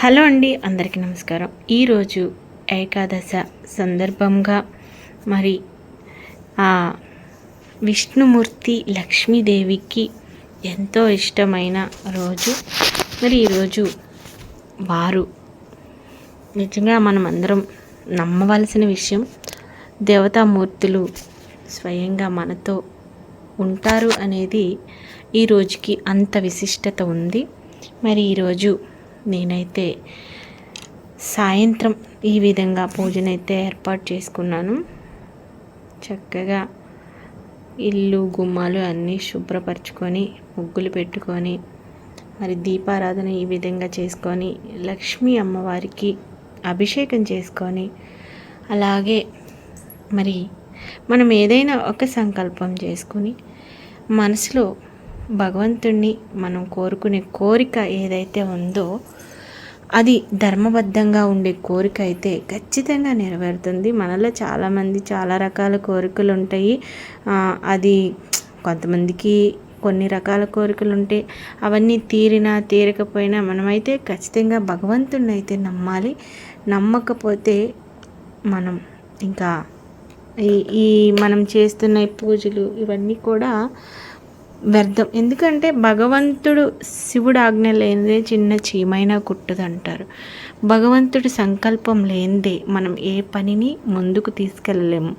Hello అండి అందరికీ నమస్కారం. ఈరోజు ఏకాదశ సందర్భంగా మరి ఆ విష్ణుమూర్తి లక్ష్మీదేవికి ఎంతో ఇష్టమైన రోజు. మరి ఈరోజు వారు నిజంగా మనం అందరం నమ్మవలసిన విషయం దేవతామూర్తులు స్వయంగా మనతో ఉంటారు అనేది ఈ రోజుకి అంత విశిష్టత ఉంది. మరి ఈరోజు నేనైతే సాయంత్రం ఈ విధంగా పూజనైతే ఏర్పాటు చేసుకున్నాను. చక్కగా ఇల్లు గుమ్మాలు అన్నీ శుభ్రపరచుకొని ముగ్గులు పెట్టుకొని మరి దీపారాధన ఈ విధంగా చేసుకొని లక్ష్మీ అమ్మవారికి అభిషేకం చేసుకొని అలాగే మరి మనం ఏదైనా ఒక సంకల్పం చేసుకుని మనసులో భగవంతుణ్ణి మనం కోరుకునే కోరిక ఏదైతే ఉందో అది ధర్మబద్ధంగా ఉండే కోరిక అయితే ఖచ్చితంగా నెరవేరుతుంది. మనలో చాలామంది చాలా రకాల కోరికలు ఉంటాయి అది కొంతమందికి కొన్ని రకాల కోరికలు ఉంటే అవన్నీ తీరినా తీరకపోయినా మనమైతే ఖచ్చితంగా భగవంతుడిని అయితే నమ్మాలి. నమ్మకపోతే మనం ఇంకా ఈ ఈ మనం చేస్తున్న పూజలు ఇవన్నీ కూడా వ్యర్థం. ఎందుకంటే భగవంతుడు శివుడు ఆజ్ఞ లేనిదే చిన్న చీమైనా కుట్టదు అంటారు భగవంతుడి సంకల్పం లేనిదే మనం ఏ పనిని ముందుకు తీసుకెళ్ళలేము.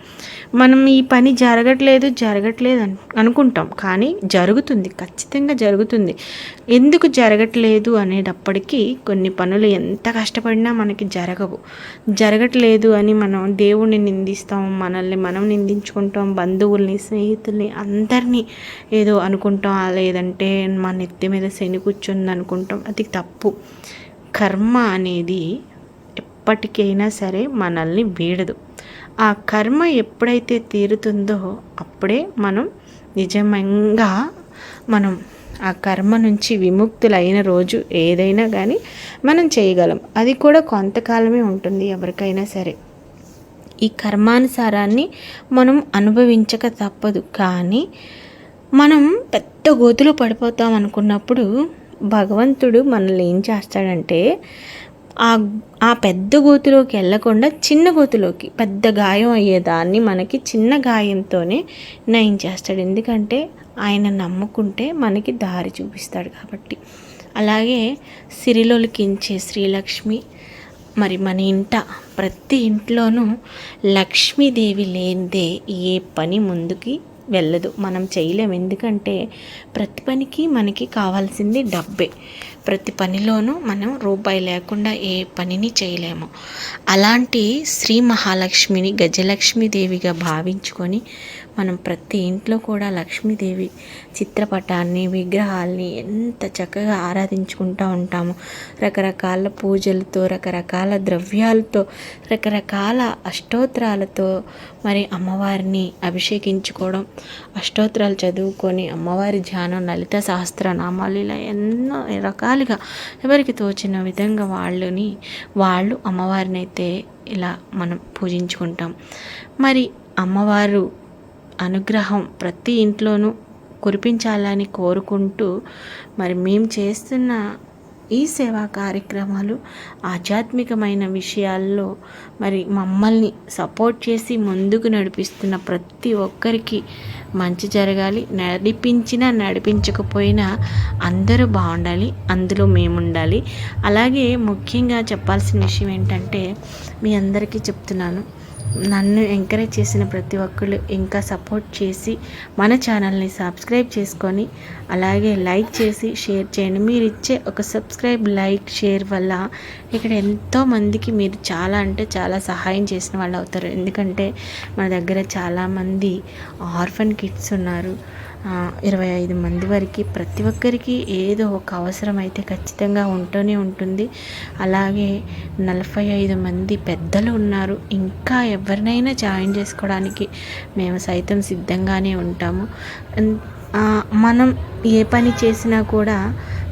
మనం ఈ పని జరగట్లేదు జరగట్లేదు అనుకుంటాం. కానీ జరుగుతుంది ఖచ్చితంగా జరుగుతుంది. ఎందుకు జరగట్లేదు అనేటప్పటికీ కొన్ని పనులు ఎంత కష్టపడినా మనకి జరగవు. జరగట్లేదు అని మనం దేవుణ్ణి నిందిస్తాం మనల్ని మనం నిందించుకుంటాం బంధువుల్ని స్నేహితుల్ని అందరినీ ఏదో అనుకుంటాం. లేదంటే మా నెత్తి మీద శని కూర్చుంది అనుకుంటాం. అది తప్పు. కర్మ అనేది ఎప్పటికైనా సరే మనల్ని వీడదు. ఆ కర్మ ఎప్పుడైతే తీరుతుందో అప్పుడే మనం నిజంగా మనం ఆ కర్మ నుంచి విముక్తులైన రోజు ఏదైనా కానీ మనం చేయగలం. అది కూడా కొంతకాలమే ఉంటుంది ఎవరికైనా సరే. ఈ కర్మానుసారాన్ని మనం అనుభవించక తప్పదు. కానీ మనం పెద్ద గోతులో పడిపోతాం అనుకున్నప్పుడు భగవంతుడు మనల్ని ఏం చేస్తాడంటే ఆ ఆ పెద్ద గోతులోకి వెళ్ళకుండా చిన్న గోతులోకి పెద్ద గాయం అయ్యేదాన్ని మనకి చిన్న గాయంతోనే నయం చేస్తాడు. ఎందుకంటే ఆయన నమ్ముకుంటే మనకి దారి చూపిస్తాడు కాబట్టి. అలాగే సిరిలోలికించే శ్రీలక్ష్మి మరి మన ఇంట ప్రతి ఇంట్లోనూ లక్ష్మీదేవి లేనిదే ఏ పని ముందుకి వెళ్ళదు. మనం చేయలేము. ఎందుకంటే ప్రతి పనికి మనకి కావాల్సింది డబ్బే. ప్రతి పనిలోనూ మనం రూపాయి లేకుండా ఏ పనిని చేయలేము. అలాంటి శ్రీ మహాలక్ష్మిని గజలక్ష్మీదేవిగా భావించుకొని మనం ప్రతి ఇంట్లో కూడా లక్ష్మీదేవి చిత్రపటాన్ని విగ్రహాల్ని ఎంత చక్కగా ఆరాధించుకుంటూ ఉంటాము. రకరకాల పూజలతో రకరకాల ద్రవ్యాలతో రకరకాల అష్టోత్తరాలతో మరి అమ్మవారిని అభిషేకించుకోవడం అష్టోత్తరాలు చదువుకొని అమ్మవారి ధ్యానం లలిత సహస్రనామాలు ఇలా ఎన్నో రకాలుగా ఎవరికి తోచిన విధంగా వాళ్ళని వాళ్ళు అమ్మవారిని అయితే ఇలా మనం పూజించుకుంటాం. మరి అమ్మవారు అనుగ్రహం ప్రతి ఇంట్లోనూ కురిపించాలని కోరుకుంటూ మరి మేము చేస్తున్న ఈ సేవా కార్యక్రమాలు ఆధ్యాత్మికమైన విషయాల్లో మరి మమ్మల్ని సపోర్ట్ చేసి ముందుకు నడిపిస్తున్న ప్రతి ఒక్కరికి మంచి జరగాలి. నడిపించినా నడిపించకపోయినా అందరూ బాగుండాలి అందులో మేము ఉండాలి అలాగే ముఖ్యంగా చెప్పాల్సిన విషయం ఏంటంటే మీ అందరికీ చెప్తున్నాను. నన్ను ఎంకరేజ్ చేసిన ప్రతి ఒక్కళ్ళు ఇంకా సపోర్ట్ చేసి మన ఛానల్ని సబ్స్క్రైబ్ చేసుకొని అలాగే లైక్ చేసి షేర్ చేయండి. మీరు ఇచ్చే ఒక సబ్స్క్రైబ్ లైక్ షేర్ వల్ల ఇక్కడ ఎంతో మందికి మీరు చాలా అంటే చాలా సహాయం చేసిన వాళ్ళు అవుతారు. ఎందుకంటే మన దగ్గర చాలామంది ఆర్ఫన్ కిడ్స్ ఉన్నారు. ఇరవై ఐదు మంది వరకు ప్రతి ఒక్కరికి ఏదో ఒక అవసరం అయితే ఖచ్చితంగా ఉంటూనే ఉంటుంది. అలాగే నలభై ఐదు మంది పెద్దలు ఉన్నారు. ఇంకా ఎవరినైనా జాయిన్ చేసుకోవడానికి మేము సైతం సిద్ధంగానే ఉంటాము. మనం ఏ పని చేసినా కూడా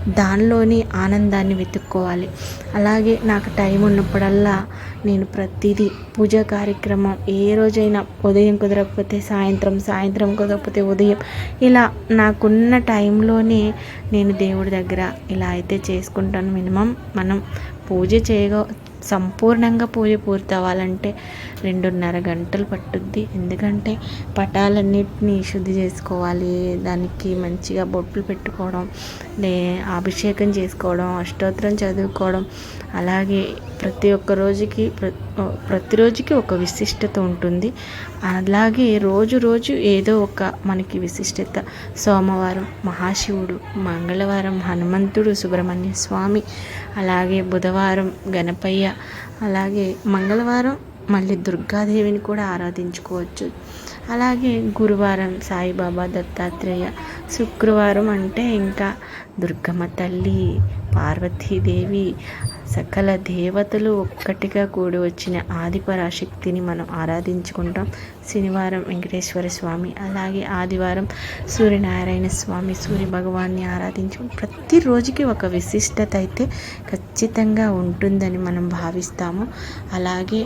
దానిలోని ఆనందాన్ని వెతుక్కోవాలి. అలాగే నాకు టైం ఉన్నప్పుడల్లా నేను ప్రతిదీ పూజా కార్యక్రమం ఏ రోజైనా ఉదయం కుదరకపోతే సాయంత్రం సాయంత్రం కుదరకపోతే ఉదయం ఇలా నాకున్న టైంలోనే నేను దేవుడి దగ్గర ఇలా అయితే చేసుకుంటాను మినిమం. మనం పూజ చేయగ సంపూర్ణంగా పూజ పూర్తి అవ్వాలంటే రెండున్నర గంటలు పట్టుద్ది. ఎందుకంటే పటాలన్నిటినీ శుద్ధి చేసుకోవాలి. దానికి మంచిగా బొట్లు పెట్టుకోవడం లే అభిషేకం చేసుకోవడం అష్టోత్తరం చదువుకోవడం. అలాగే ప్రతి ఒక్క రోజుకి ప్రతిరోజుకి ఒక విశిష్టత ఉంటుంది. అలాగే రోజు రోజు ఏదో ఒక మనకి విశిష్టత. సోమవారం మహాశివుడు మంగళవారం హనుమంతుడు సుబ్రహ్మణ్య స్వామి. అలాగే బుధవారం గణపయ్య అలాగే మంగళవారం మళ్ళీ దుర్గాదేవిని కూడా ఆరాధించుకోవచ్చు. అలాగే గురువారం సాయిబాబా దత్తాత్రేయ. శుక్రవారం అంటే ఇంకా దుర్గమ్మ తల్లి పార్వతీదేవి సకల దేవతలు ఒక్కటిగా కూడి వచ్చిన ఆదిపరాశక్తిని మనం ఆరాధించుకుంటాం. శనివారం వెంకటేశ్వర స్వామి అలాగే ఆదివారం సూర్యనారాయణ స్వామి సూర్య భగవాన్ని ఆరాధించుకుని ప్రతిరోజుకి ఒక విశిష్టత అయితే ఖచ్చితంగా ఉంటుందని మనం భావిస్తాము. అలాగే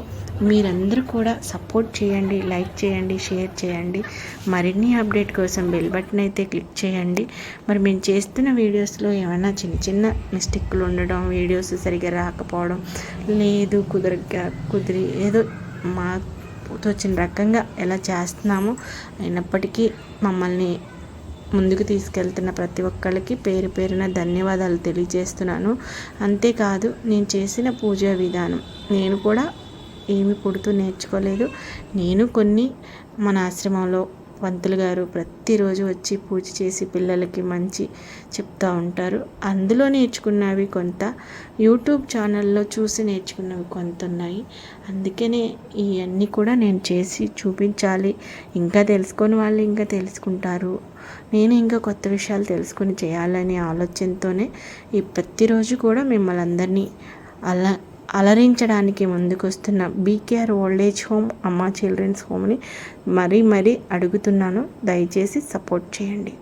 మీరందరూ కూడా సపోర్ట్ చేయండి లైక్ చేయండి షేర్ చేయండి. మరిన్ని అప్డేట్ కోసం బెల్ బటన్ అయితే క్లిక్ చేయండి. మరి మేము చేస్తున్న వీడియోస్లో ఏమైనా చిన్న చిన్న మిస్టేక్లు ఉండడం వీడియోస్ సరిగా రాకపోవడం లేదు కుదరగా కుదిరి ఏదో మా వచ్చిన రకంగా ఎలా చేస్తున్నామో అయినప్పటికీ మమ్మల్ని ముందుకు తీసుకెళ్తున్న ప్రతి ఒక్కరికి పేరు పేరున ధన్యవాదాలు తెలియజేస్తున్నాను. అంతేకాదు నేను చేసిన పూజా విధానం నేను కూడా ఏమి పుడుతూ నేర్చుకోలేదు. నేను కొన్ని మన ఆశ్రమంలో పంతులు గారు ప్రతిరోజు వచ్చి పూజ చేసి పిల్లలకి మంచి చెప్తూ ఉంటారు. అందులో నేర్చుకున్నవి కొంత యూట్యూబ్ ఛానల్లో చూసి నేర్చుకున్నవి కొంత ఉన్నాయి అందుకనే ఇవన్నీ కూడా నేను చేసి చూపించాలి. ఇంకా తెలుసుకొని వాళ్ళు ఇంకా తెలుసుకుంటారు. నేను ఇంకా కొత్త విషయాలు తెలుసుకొని చేయాలనే ఆలోచనతోనే ఈ ప్రతిరోజు కూడా మిమ్మల్ని అందరినీ అలా అలరించడానికి ముందుకొస్తున్న BKR old age home Amma children's హోమ్ని మరీ మరీ అడుగుతున్నాను. దయచేసి సపోర్ట్ చేయండి.